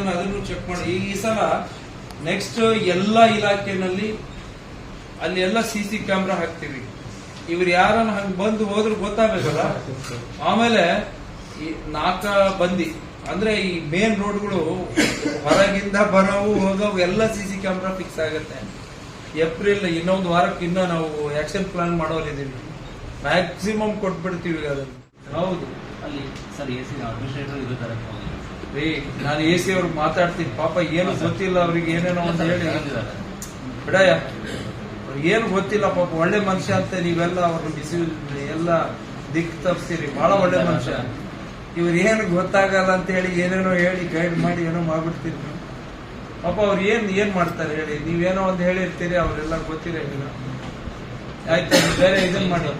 ಬಂದಿದೆ ಅದನ್ನು ಚೆಕ್ ಮಾಡಿ. ಈ ಈ ಸಲ ನೆಕ್ಸ್ಟ್ ಎಲ್ಲ ಇಲಾಖೆನಲ್ಲಿ ಅಲ್ಲಿ ಎಲ್ಲ ಸಿ ಸಿ ಕ್ಯಾಮ್ರಾ ಹಾಕ್ತೀವಿ. ಇವ್ರು ಯಾರನ್ನ ಹಂಗ್ ಬಂದು ಹೋದ್ರು ಗೊತ್ತಾಗಬೇಕಲ್ಲ? ಆಮೇಲೆ ಈ ನಾಕ ಬಂದಿ. ಅಂದ್ರೆ ಈ ಮೇನ್ ರೋಡ್ಗಳು ಹೊರಗಿಂದ ಬರೋವು, ಹೋಗೋವು ಎಲ್ಲ ಸಿ ಸಿ ಕ್ಯಾಮ್ರಾ ಫಿಕ್ಸ್ ಆಗುತ್ತೆ. ಏಪ್ರಿಲ್ ಇನ್ನೊಂದು ವಾರಕ್ಕೆ ಇನ್ನ ನಾವು ಆಕ್ಷನ್ ಪ್ಲಾನ್ ಮಾಡೋರಿದ್ದೀವಿ. ಮ್ಯಾಕ್ಸಿಮಮ್ ಕೊಟ್ಬಿಡ್ತೀವಿ ಅದನ್ನು. ಹೌದು. ಅಲ್ಲಿ ಸರ್ ಎ ಸಿ ಅಡ್ಮಿನಿಸ್ಟ್ರೇಟರ್ ಇದು ಕರೆಕ್ಟ್ ನಾನು ಎ ಸಿ ಅವ್ರಿಗೆ ಮಾತಾಡ್ತೀನಿ. ಪಾಪ ಏನು ಗೊತ್ತಿಲ್ಲ ಅವ್ರಿಗೆ ಏನೇನೋ ಅಂತ ಹೇಳಿ ಬಿಡಯ್ಯ ಅವ್ರಿಗೆ ಏನು ಗೊತ್ತಿಲ್ಲ, ಪಾಪ ಒಳ್ಳೆ ಮನುಷ್ಯ ಅಂತ ನೀವೆಲ್ಲ ಅವ್ರನ್ನ ಬಿಸಿ, ಎಲ್ಲ ದಿಕ್ ತಪ್ಪಿಸ್ತೀರಿ ಬಹಳ ಒಳ್ಳೆ ಮನುಷ್ಯ. ಇವ್ರು ಏನು ಗೊತ್ತಾಗಲ್ಲ ಅಂತ ಹೇಳಿ ಏನೇನೋ ಹೇಳಿ ಗೈಡ್ ಮಾಡಿ ಏನೋ ಮಾಡ್ಬಿಡ್ತೀರಿ. ಪಾಪ ಅವ್ರು ಏನ್ ಏನ್ ಮಾಡ್ತಾರೆ ಹೇಳಿ? ನೀವೇನೋ ಒಂದು ಹೇಳಿರ್ತೀರಿ, ಅವರೆಲ್ಲ ಗೊತ್ತಿರಂಗಿಲ್ಲ ಆಯ್ತು ಬೇರೆ ಇದನ್ನ ಮಾಡಿ.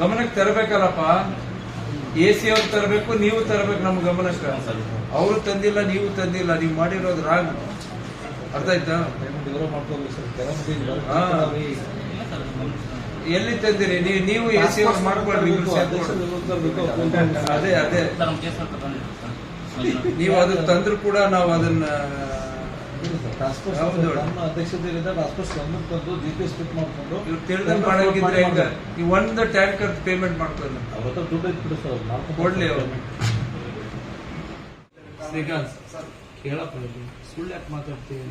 ಗಮನಕ್ಕೆ ತರಬೇಕಲ್ಲಪ್ಪ. ಎ ಸಿ ಅವ್ರು ತರಬೇಕು ನೀವು ತರಬೇಕು ನಮ್ಮ ಗಮನಕ್ಕೆ ಅವರು ತಂದಿಲ್ಲ ನೀವು ತಂದಿಲ್ಲ ನೀವು ಮಾಡಿರೋದು ರಾಂಗ್ ಅರ್ಥ ಆಯ್ತಾ? ಹಾ. ಎಲ್ಲಿ ತಂದಿರಿ? ನೀವು ನೀವು ಎ ಸಿ ಅವ್ರು ಮಾಡ್ಕೊಳ್ರಿ. ಅದೇ ಅದೇ. ನೀವು ಅದನ್ನ ತಂದ್ರು ಕೂಡ ನಾವು ಅದನ್ನ ನಮ್ಮ ತಂದು ಜಿ ಪಿ ಸ್ಟಿಕ್ ಮಾಡ್ಕೊಂಡು ಇವ್ರು ತಿಳಿದಂಗ್ ಮಾಡಂಗಿದ್ರೆ ಈಗ ಈ ಒಂದು ಟ್ಯಾಂಕರ್ ಪೇಮೆಂಟ್ ಮಾಡ್ಕೊಳ್ಳಿ ಅವತ್ತ ದುಡ್ಡು ಸರ್. ನಾಲ್ಕು ಕೊಡ್ಲಿ ಅವರು. ಶ್ರೀಕಾಂತ್ ಕೇಳಪ್ಪ ಇಲ್ಲಿ. ಸುಳ್ಳು ಯಾಕೆ ಮಾತಾಡ್ತೀವಿ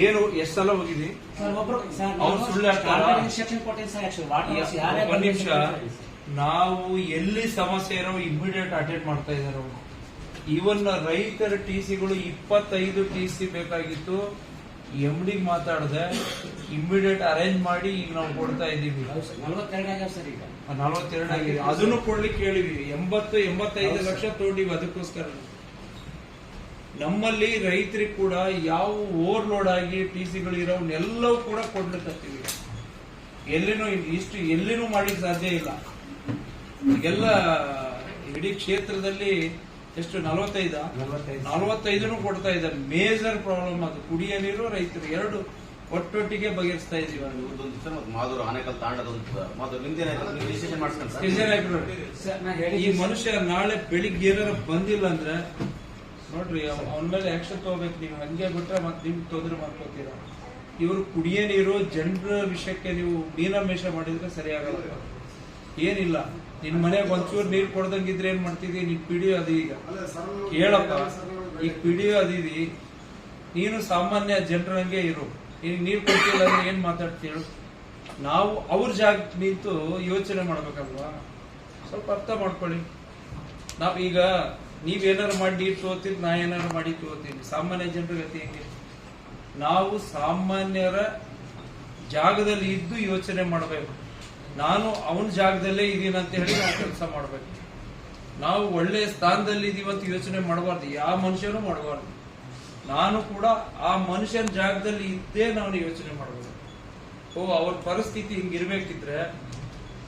ಏನು ಎಷ್ಟು ಸಲ ಹೋಗಿದಿ ಅವ್ರು ಸುಳ್ಳು ಒಂದ್ ನಿಮಿಷ. ನಾವು ಎಲ್ಲಿ ಸಮಸ್ಯೆ ಇರೋ ಇಮಿಡಿಯೇಟ್ ಅಟೆಂಡ್ ಮಾಡ್ತಾ ಇದಾರೆ ಅವರು. ಇವನ್ ರೈತರ ಟಿ ಸಿಗಳು ಇಪ್ಪತ್ತೈದು ಟಿ ಸಿ ಬೇಕಾಗಿತ್ತು. ಎಂ ಡಿ ಮಾತಾಡದೆ. ಇಮಿಡಿಯೇಟ್ ಅರೇಂಜ್ ಮಾಡಿ ಈಗ ನಾವು ಕೊಡ್ತಾ ನಲವತ್ತೆರಡು ಸರ್ ಈಗ. ಆಗಿದೆ. ಅದನ್ನು ಕೊಡ್ಲಿಕ್ಕೆ ಹೇಳಿದೀವಿ. ಎಂಬತ್ತು ಎಂಬತ್ತೈದು ಲಕ್ಷ ತೊಗೊಂಡಿವಿ ಅದಕ್ಕೋಸ್ಕರ. ನಮ್ಮಲ್ಲಿ ರೈತರಿಗೆ ಕೂಡ ಯಾವ ಓವರ್ಲೋಡ್ ಆಗಿ ಟಿ ಸಿಗಳು ಇರೋವನ್ನೆಲ್ಲವೂ ಕೂಡ ಕೊಡ್ಲಿಕ್ಕೀವಿ ಎಲ್ಲಿನೂ ಇಷ್ಟು ಎಲ್ಲಿನೂ ಮಾಡಿಕ್ ಸಾಧ್ಯ ಇಲ್ಲ. ಈಗೆಲ್ಲ ಇಡೀ ಕ್ಷೇತ್ರದಲ್ಲಿ ಎಷ್ಟು? ನಲವತ್ತೈದ? ನಲವತ್ತೈದನು ಕೊಡ್ತಾ ಇದ್ದಾರೆ. ಮೇಜರ್ ಪ್ರಾಬ್ಲಮ್ ಅದು. ಕುಡಿಯ ನೀರು ರೈತರು ಎರಡು ಒಟ್ಟೊಟ್ಟಿಗೆ ಬಗೆಹರಿಸ್ತಾ ಇದೀವಿ ಮಾದೂರು ಆನೆಕಲ್ ತಾಂಡದ ಈ ಮನುಷ್ಯ ನಾಳೆ ಬೆಳಿಗ್ಗೆ ಏನಾರ ಬಂದಿಲ್ಲ ಅಂದ್ರೆ ನೋಡ್ರಿ ಅವನ ಮೇಲೆ ಆಕ್ಷನ್ ತಗೋಬೇಕು. ನೀವು ಹಂಗೆ ಬಿಟ್ರೆ ಮತ್ತೆ ನಿಮ್ಗೆ ತೊಂದರೆ ಮಾಡ್ಕೋತೀರ? ಇವರು ಕುಡಿಯ ನೀರು ಜನರ ವಿಷಯಕ್ಕೆ ನೀವು ಮೀನಾಮೇಷ ಮಾಡಿದ್ರೆ ಸರಿಯಾಗಲ್ಲ. ಏನಿಲ್ಲ. ನಿನ್ ಮನೆಗೆ ಒಂಚೂರು ನೀರು ಕೊಡ್ದಂಗಿದ್ರೆ ಏನ್ ಮಾಡ್ತಿದ್ದಿ ನೀನ್ ಪಿಡಿಯೋ ಅದು ಈಗ. ಕೇಳಪ್ಪ ಈಗ ಪಿಡಿಯೋ ಅದಿದಿ ನೀನು ಸಾಮಾನ್ಯ ಜನರಂಗೆ ಇರು. ನೀನ್ ನೀರು ಕೊಡ್ತಿಲ್ಲ ಅಂದ್ರೆ ಏನ್ ಮಾತಾಡ್ತೀಳು ನಾವು ಅವ್ರ ಜಾಗ ನಿಂತು ಯೋಚನೆ ಮಾಡ್ಬೇಕಲ್ವಾ? ಸ್ವಲ್ಪ ಅರ್ಥ ಮಾಡ್ಕೊಳ್ಳಿ. ನಾವು ಈಗ ನೀವ್ ಏನಾರು ಮಾಡಿ ನೀರು ತೋತಿದ್ ನಾ ಏನಾರು ಮಾಡಿ ತೋತೀನಿ ಸಾಮಾನ್ಯ ಜನರ ಗತಿ ಹೆಂಗೆ? ನಾವು ಸಾಮಾನ್ಯರ ಜಾಗದಲ್ಲಿ ಇದ್ದು ಯೋಚನೆ ಮಾಡಬೇಕು. ನಾನು ಅವನ ಜಾಗದಲ್ಲೇ ಇದೀನಿ ಅಂತ ಹೇಳಿ ನಾವು ಕೆಲಸ ಮಾಡ್ಬೇಕು. ನಾವು ಒಳ್ಳೆ ಸ್ಥಾನದಲ್ಲಿ ಇದೀವಿ ಅಂತ ಯೋಚನೆ ಮಾಡಬಾರ್ದು. ಯಾವ ಮನುಷ್ಯನೂ ಮಾಡಬಾರ್ದು. ನಾನು ಕೂಡ ಆ ಮನುಷ್ಯನ ಜಾಗದಲ್ಲಿ ಇದ್ದೇ ನಾನು ಯೋಚನೆ ಮಾಡಬೇಕು. ಓ, ಅವ್ರ ಪರಿಸ್ಥಿತಿ ಹಿಂಗಿರ್ಬೇಕಿದ್ರೆ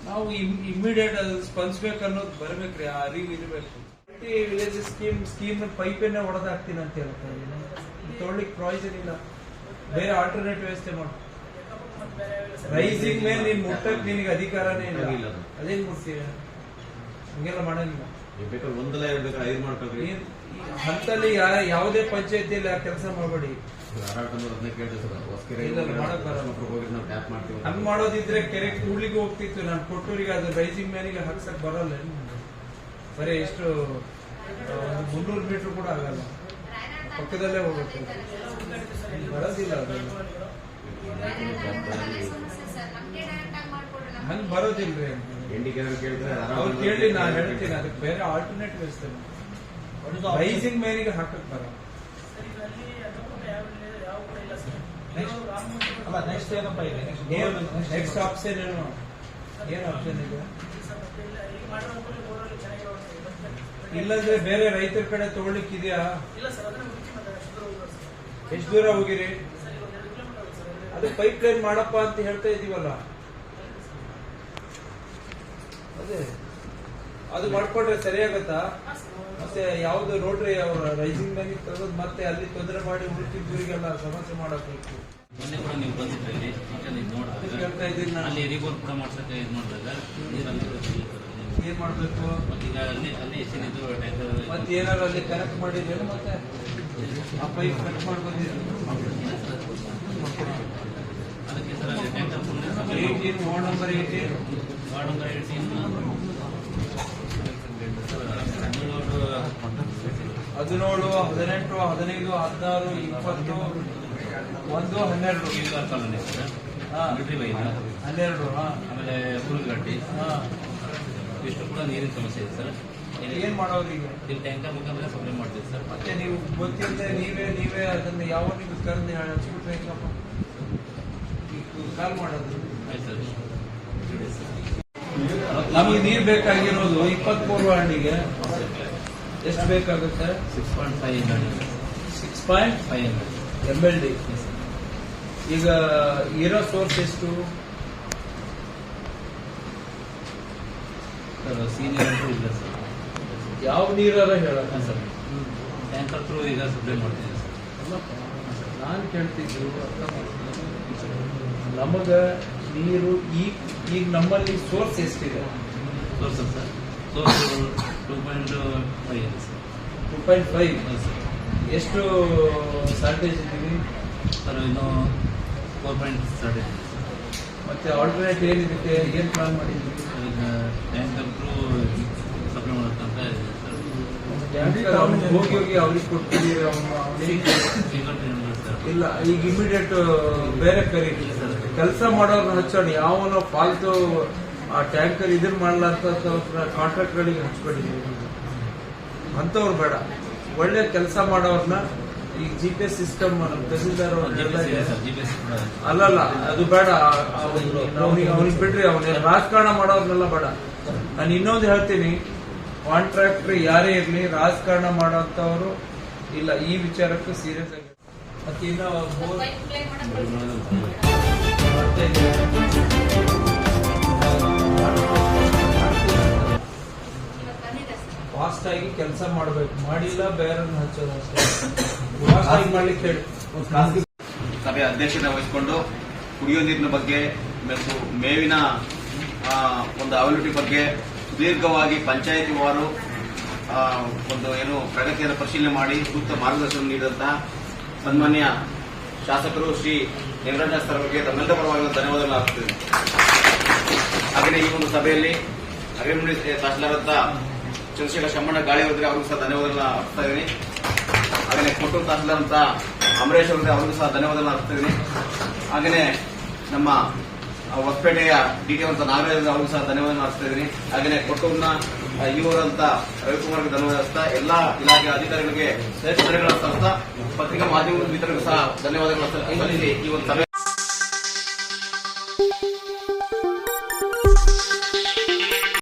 ನಾವು ಇಮಿಡಿಯೇಟ್ ಸ್ಪಂದಿಸ್ಬೇಕು ಅನ್ನೋದು ಬರ್ಬೇಕ್ರಿ, ಆ ಅರಿವು ಇರಬೇಕು. ವಿಲೇಜ್ ಸ್ಕೀಮ್ ಸ್ಕೀಮ್ ಪೈಪನ್ನೇ ಹೊಡೆದಾಕ್ತೀನಿ ಅಂತ ಹೇಳ್ತಾ ಇದ್ದೀನಿ. ತೊಳ್ಳಿಕ್ ಪ್ರಾಯೋಜನ ಇಲ್ಲ. ಬೇರೆ ಆಲ್ಟರ್ನೇಟ್ ವ್ಯವಸ್ಥೆ ಮಾಡು. ರೈಸಿಂಗ್ ಮೇಲೆ ನೀನ್ ಮುಟ್ಟಕ್ ನಿನಗೆ ಅಧಿಕಾರನೇ ಇಲ್ಲ. ಇಲ್ಲ ಅದು. ಅದೇನ್ ಮುಟ್ತೀಯ ಹಂಗೆಲ್ಲ ಮಾಡಂಗಿಲ್ಲ ಬೇಕಾದ್ರೆ ಒಂದಲ್ಲ ಎರಡು ಬೇಕಾದ್ರೆ ಐದು ಮಾಡ್ಕೊಳ್ರಿ. ಹಂತಲ್ಲಿ ಯಾವುದೇ ಪಂಚಾಯತಿಯಲ್ಲಿ ಆ ಕೆಲಸ ಮಾಡಬೇಡಿ. ಅದನ್ನ. ಹೋಗಿ ನಾವು ಟ್ಯಾಪ್ ಮಾಡ್ತೀವಿ ಹಂಗ್ ಮಾಡೋದಿದ್ರೆ ಕೆರೆ ಕೂಡ್ಲಿಕ್ಕೆ ಹೋಗ್ತಿತ್ತು. ನಾನು ಕೊಟ್ಟೂರಿಗೆ ಅದು ರೈಸಿಂಗ್ ಮ್ಯಾನಿಗೆ ಹಾಕ್ಸಕ್ ಬರಲ್ಲ? ಬರೀ ಎಷ್ಟು ಮುನ್ನೂರು ಮೀಟರ್ ಕೂಡ ಆಗಲ್ಲ. ಪಕ್ಕದಲ್ಲೇ ಹೋಗುತ್ತೆ. ಬರೋದಿಲ್ಲ ಅದು. ಹಂಗ್ ಬರೋದಿಲ್ರಿ ಅವ್ರು ಕೇಳಿ ನಾನು ಹೇಳ್ತೀನಿ ಅದಕ್ಕೆ ಬೇರೆ ಆಲ್ಟರ್ನೇಟ್ ವ್ಯವಸ್ಥೆ ರೈಸಿಂಗ್ ಮೇನಿಗೆ ಹಾಕಕ್ ಬರ ಅಲ್ಲ ನೆಕ್ಸ್ಟ್ ಏನಪ್ಪ ಇದೆ? ಏನು. ನೆಕ್ಸ್ಟ್ ಆಪ್ಷನ್ ಏನು ಏನು ಆಪ್ಷನ್ ಇದೆ? ಇಲ್ಲಂದ್ರೆ ಬೇರೆ ರೈತರ ಕಡೆ ತಗೊಳ್ಳಿಕ್ಕಿದ್ಯಾ? ಎಷ್ಟು ದೂರ ಹೋಗಿರಿ? ಅದು ಪೈಪ್ ಲೈನ್ ಮಾಡಪ್ಪ ಅಂತ ಹೇಳ್ತಾ ಇದೀವಲ್ಲ. ಅದೇ ಅದು ಮಾಡ್ಕೊಂಡ್ರೆ ಸರಿಯಾಗತ್ತಾ? ಮತ್ತೆ ಯಾವ್ದು ರೋಡ್ರಿ ಅವ್ರ ರೈಸಿಂಗ್ ಬ್ಯಾಂಕ್ ತೆಗೆದು ಮತ್ತೆ ಅಲ್ಲಿ ತೊಂದರೆ ಮಾಡಿ ಉಳಿತಿದ್ದವರಿಗೆಲ್ಲ ಸಮಸ್ಯೆ ಮಾಡಬೇಕು. ಮೊನ್ನೆ ಕೂಡ ನೀವು ಬಂದಿದ್ರಲ್ಲಿ ಮತ್ತೆ ನೀವು ನೋಡಿದಾಗ ನಾನು. ಅಲ್ಲಿ ರಿಪೋರ್ಟ್ ಕೂಡ ಮಾಡ್ಸಕ್ಕೆ ಇದು ಮಾಡಿದಾಗ ನೀರಲ್ಲಿ ಏನ್ ಮಾಡ್ಬೇಕು? ಮತ್ತೀಗ ಅಲ್ಲಿ ಅಲ್ಲಿ ಟ್ಯಾಂಕರ್ ಮತ್ತೆ ಏನಾದ್ರು ಅಲ್ಲಿ ಕನೆಕ್ಟ್ ಮಾಡಿದ್ರೆ ಮತ್ತೆ? ಆ ಪೈಪ್ ಕನೆಕ್ಟ್ ಮಾಡ್ಕೊಂಡಿದ್ರು ಅದಕ್ಕೆ ಸರ್ ಅಲ್ಲಿ tanker eighteen ward number eighteen ಹದಿನೇಳು, ಹದಿನೆಂಟು, ಹದಿನೈದು, ಹದಿನಾರು, ಇಪ್ಪತ್ತು, ಒಂದು, ಹನ್ನೆರಡು. ಹನ್ನೆರಡು ಆಮೇಲೆ ಹುಲ್ಗಡ್ಡಿ ಇಷ್ಟು ಕೂಡ ನೀರಿನ ಸಮಸ್ಯೆ ಇದೆ ಸರ್ ಏನ್ ಮಾಡೋದು ಈಗ? ಇಲ್ಲಿ ಟ್ಯಾಂಕರ್ ಮುಖಾಂತರ ಸಪ್ಲೈ ಮಾಡ್ತೀವಿ ಸರ್ ಮತ್ತೆ ನೀವು ಗೊತ್ತಿಲ್ಲದೆ ನೀವೇ ನೀವೇ ಅದನ್ನ ಯಾವ ನೀವು ಕರೆದು ಹಚ್ಬಿಟ್ರೆ ಹೆಂಗಪ್ಪ ಕಾಲ್ ಮಾಡೋದು. ಆಯ್ತು ಸರ್ ನಮಗೆ ನೀರು ಬೇಕಾಗಿರೋದು ಇಪ್ಪತ್ಮೂರು ಹಣ್ಣಿಗೆ. ಎಷ್ಟು ಬೇಕಾಗುತ್ತೆ? Six point five hundred six point five hundred M L D. ಈಗ ಇರೋ ಸೋರ್ಸ್ ಎಷ್ಟು? ಸೀನಿಯರ್ ಅಂತೂ ಇಲ್ಲ ಸರ್ ಯಾವ ನೀರಾರ ಹೇಳೋಣ ಹಾಂ ಸರ್ ಟ್ಯಾಂಕರ್ ಥ್ರೂ ಈಗ ಸಪ್ಲೈ ಮಾಡ್ತೀನಿ ಸರ್ ನಾನು ಕೇಳ್ತಿದ್ದು. ನಮಗ ನೀರು ಈಗ ಈಗ ನಮ್ಮಲ್ಲಿ ಸೋರ್ಸ್ ಎಷ್ಟಿದೆ? Source sir source two point five ಇದೆ sir two point five sir ಎಷ್ಟು ಶಾರ್ಟೇಜ್ ಇದ್ದೀವಿ ಸರ್ ಇನ್ನು ಫೋರ್ ಪಾಯಿಂಟ್ ಸ್ಟಾರ್ಟ್ ಇದೆ ಮತ್ತೆ ಆಲ್ಟರ್ನೇಟ್ ಏನಿದಕ್ಕೆ ಏನ್ ಪ್ಲಾನ್ ಮಾಡಿದ್ದೀವಿ ಸರ್ ಟ್ಯಾಂಕರ್ ಥ್ರೂ ಸಪ್ಲೈ ಮಾಡೋಕ್ಕಂತ ಇದೆ ಸರ್ ಅವ್ನಿಗೆ ಹೋಗಿ ಹೋಗಿ ಅವ್ರಿಗೆ ಕೊಡ್ತೀವಿ ಸರ್ ಇಲ್ಲ ಈಗ ಇಮಿಡಿಯೇಟ್ ಬೇರೆ ಕರಿ ಕೆಲಸ ಮಾಡೋರ್ನ ಹಚ್ಚೋಣ ಯಾವನೋ ಫಾಲ್ತು ಆ ಟ್ಯಾಂಕರ್ ಇದನ್ನ ಮಾಡ್ಲಾಂತ ಕಾಂಟ್ರಾಕ್ಟ್ಗಳಿಗೆ ಹಚ್ಕೊಂಡಿದ್ದೀವಿ ಅಂಥವ್ರು ಬೇಡ. ಒಳ್ಳೆ ಕೆಲಸ ಮಾಡೋರ್ನ ಈ G P S system tahsildar ಅಲ್ಲಲ್ಲ ಅದು ಬೇಡ. ಅವನಿಗೆ ಅವನಿಗೆ ಬಿಡ್ರಿ ಅವನ ರಾಜಕಾರಣ ಮಾಡೋರ್ನೆಲ್ಲ ಬೇಡ. ನಾನು ಇನ್ನೊಂದು ಹೇಳ್ತೀನಿ ಕಾಂಟ್ರಾಕ್ಟರ್ ಯಾರೇ ಇರ್ಲಿ ರಾಜಕಾರಣ ಮಾಡೋಂಥವ್ರು ಇಲ್ಲ ಈ ವಿಚಾರಕ್ಕೂ ಸೀರಿಯಸ್ ಆಗಿ ಮತ್ತೆ ಇನ್ನು ಮೂರ್- ಮತ್ತೆ ಫಾಸ್ಟ್ ಆಗಿ ಕೆಲಸ ಮಾಡಬೇಕು. ಮಾಡಿಲ್ಲ ಬೇರೆ ಮಾಡ್ಲಿಕ್ಕೆ ಹೇಳಿ. ಸಭೆ ಅಧ್ಯಕ್ಷತೆ ವಹಿಸಿಕೊಂಡು ಕುಡಿಯೋ ನೀರಿನ ಬಗ್ಗೆ ಮೇವಿನ ಒಂದು ಅವೈಲಿಟಿ ಬಗ್ಗೆ ಸುದೀರ್ಘವಾಗಿ ಪಂಚಾಯತಿ ವಾರು ಒಂದು ಏನು ಪ್ರಗತಿಯನ್ನು ಪರಿಶೀಲನೆ ಮಾಡಿ ಸೂಕ್ತ ಮಾರ್ಗದರ್ಶನ ನೀಡಿದಂತಹ ಸನ್ಮಾನ್ಯ ಶಾಸಕರು ಶ್ರೀ ನಿರಂಜನ ಸರ್ ತಮ್ಮೆಲ್ಲ ಪರವಾಗಿ ಧನ್ಯವಾದಗಳನ್ನು ಅರ್ಪಿಸುತ್ತೇನೆ ಹಾಗೆಯೇ ಈ ಒಂದು ಸಭೆಯಲ್ಲಿ ಅಗ್ರಿಮುನಿ ತಹಶೀಲ್ದಾರ್ ಅಂತ ಚಂದ್ರಶೇಖರ ಶಮ್ಮಣ್ಣ ಗಾಳಿ ಅವರಿಗೆ ಅವ್ರಿಗೂ ಸಹ ಧನ್ಯವಾದಗಳನ್ನ ಹಾಕ್ತಾ ಇದ್ದೀನಿ. ಹಾಗೆಯೇ ಕೊಟ್ಟು ತಹಶೀಲ್ದಾರ್ ಅಂತ ಅಮರೇಶ್ ಅವರಿಗೆ ಅವ್ರಿಗೂ ಸಹ ಧನ್ಯವಾದಗಳನ್ನ ಹಾಕ್ತಾ ಇದ್ದೀನಿ. ಹಾಗೆಯೇ ನಮ್ಮ ಹೊಸಪೇಟೆಯ ಡಿ ಟಿ ಅಂತ ನಾಗರಾಜ್ ಅವ್ರಿಗೂ ಸಹ ಧನ್ಯವಾದ ಮಾಡಿಸ್ತಾ ಇದ್ದೀನಿ. ಹಾಗೆಯೇ ಕೊಟ್ಟೂರ್ನ ಇವರಂತ ರವಿಕುಮಾರ್ಗೆ ಧನ್ಯವಾದ ಎಲ್ಲಾ ಇಲಾಖೆ ಅಧಿಕಾರಿಗಳಿಗೆ ಧನ್ಯವಾದ ಪತ್ರಿಕಾ ಮಾಧ್ಯಮದ ಮಿತ್ರರಿಗೂ ಸಹ ಧನ್ಯವಾದಗಳು ಈ ಒಂದು ಸಭೆ